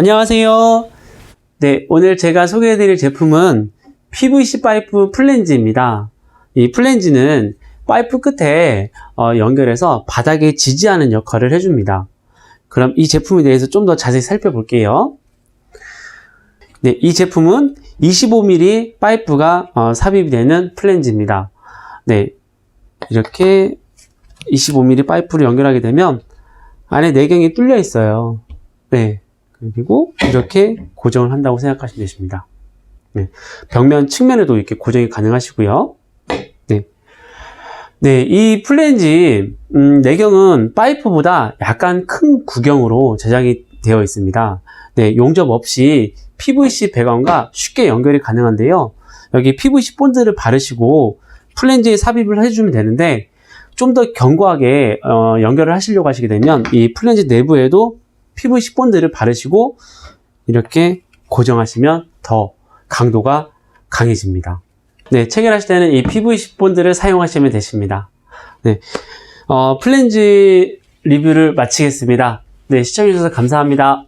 안녕하세요. 네, 오늘 제가 소개해드릴 제품은 PVC 파이프 플랜지입니다. 이 플랜지는 파이프 끝에 어, 연결해서 바닥에 지지하는 역할을 해줍니다. 그럼 이 제품에 대해서 좀 더 자세히 살펴볼게요. 네, 이 제품은 25mm 파이프가 어, 삽입이 되는 플랜지입니다. 네, 이렇게 25mm 파이프를 연결하게 되면 안에 내경이 뚫려 있어요. 네. 그리고 이렇게 고정을 한다고 생각하시면 되십니다. 네. 벽면 측면에도 이렇게 고정이 가능하시고요. 네. 네, 이 플랜지, 음, 내경은 파이프보다 약간 큰 구경으로 제작이 되어 있습니다. 네, 용접 없이 PVC 배관과 쉽게 연결이 가능한데요. 여기 PVC 본드를 바르시고 플랜지에 삽입을 해주면 되는데, 좀 더 견고하게 어, 연결을 하시려고 하시게 되면 이 플랜지 내부에도 PVC 본드를 바르시고 이렇게 고정하시면 더 강도가 강해집니다. 네, 체결하실 때는 이 PVC 본드를 사용하시면 되십니다. 네, 어, 플랜지 리뷰를 마치겠습니다. 네, 시청해주셔서 감사합니다.